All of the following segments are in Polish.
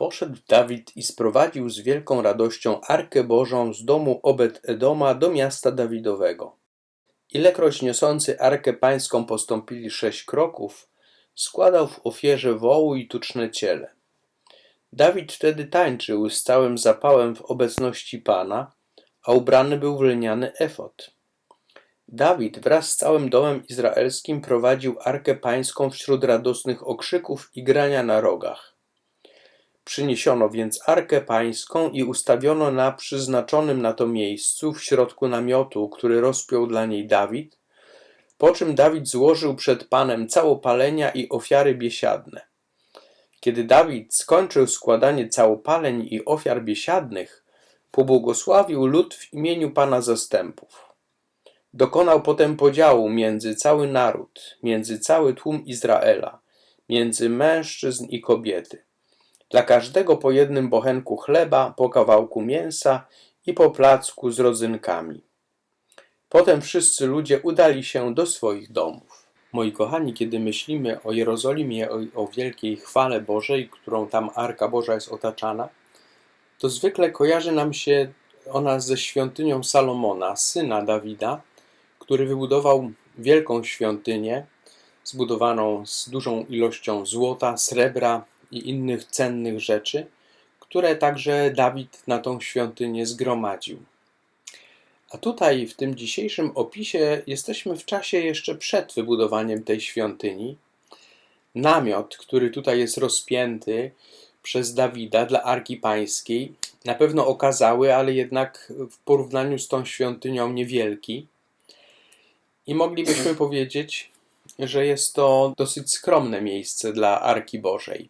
Poszedł Dawid i sprowadził z wielką radością Arkę Bożą z domu Obed-Edoma do miasta Dawidowego. Ilekroć niosący Arkę Pańską postąpili sześć kroków, składał w ofierze wołu i tuczne ciele. Dawid wtedy tańczył z całym zapałem w obecności Pana, a ubrany był w lniany efot. Dawid wraz z całym domem izraelskim prowadził Arkę Pańską wśród radosnych okrzyków i grania na rogach. Przyniesiono więc Arkę Pańską i ustawiono na przyznaczonym na to miejscu w środku namiotu, który rozpiął dla niej Dawid, po czym Dawid złożył przed Panem całopalenia i ofiary biesiadne. Kiedy Dawid skończył składanie całopaleń i ofiar biesiadnych, pobłogosławił lud w imieniu Pana zastępów. Dokonał potem podziału między cały naród, między cały tłum Izraela, między mężczyzn i kobiety. Dla każdego po jednym bochenku chleba, po kawałku mięsa i po placku z rodzynkami. Potem wszyscy ludzie udali się do swoich domów. Moi kochani, kiedy myślimy o Jerozolimie, o, o wielkiej chwale Bożej, którą tam Arka Boża jest otaczana, to zwykle kojarzy nam się ona ze świątynią Salomona, syna Dawida, który wybudował wielką świątynię, zbudowaną z dużą ilością złota, srebra i innych cennych rzeczy, które także Dawid na tą świątynię zgromadził. A tutaj w tym dzisiejszym opisie jesteśmy w czasie jeszcze przed wybudowaniem tej świątyni. Namiot, który tutaj jest rozpięty przez Dawida dla Arki Pańskiej, na pewno okazały, ale jednak w porównaniu z tą świątynią niewielki. I moglibyśmy powiedzieć, że jest to dosyć skromne miejsce dla Arki Bożej.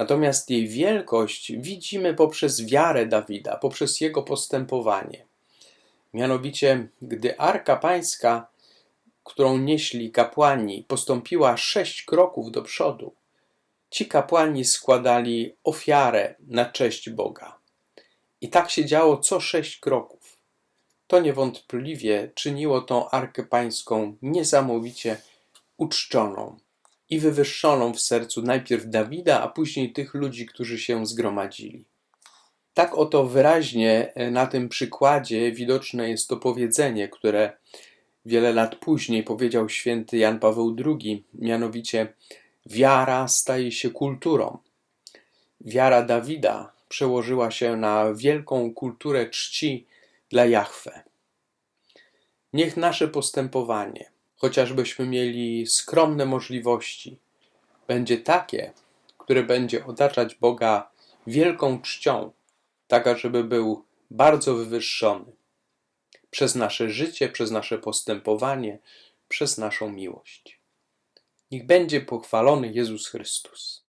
Natomiast jej wielkość widzimy poprzez wiarę Dawida, poprzez jego postępowanie. Mianowicie, gdy Arka Pańska, którą nieśli kapłani, postąpiła sześć kroków do przodu, ci kapłani składali ofiarę na cześć Boga. I tak się działo co sześć kroków. To niewątpliwie czyniło tą Arkę Pańską niesamowicie uczczoną i wywyższoną w sercu najpierw Dawida, a później tych ludzi, którzy się zgromadzili. Tak oto wyraźnie e, na tym przykładzie widoczne jest to powiedzenie, które wiele lat później powiedział święty Jan Paweł II, mianowicie wiara staje się kulturą. Wiara Dawida przełożyła się na wielką kulturę czci dla Jahwe. Niech nasze postępowanie, chociażbyśmy mieli skromne możliwości, będzie takie, które będzie otaczać Boga wielką czcią, taka, żeby był bardzo wywyższony przez nasze życie, przez nasze postępowanie, przez naszą miłość. Niech będzie pochwalony Jezus Chrystus.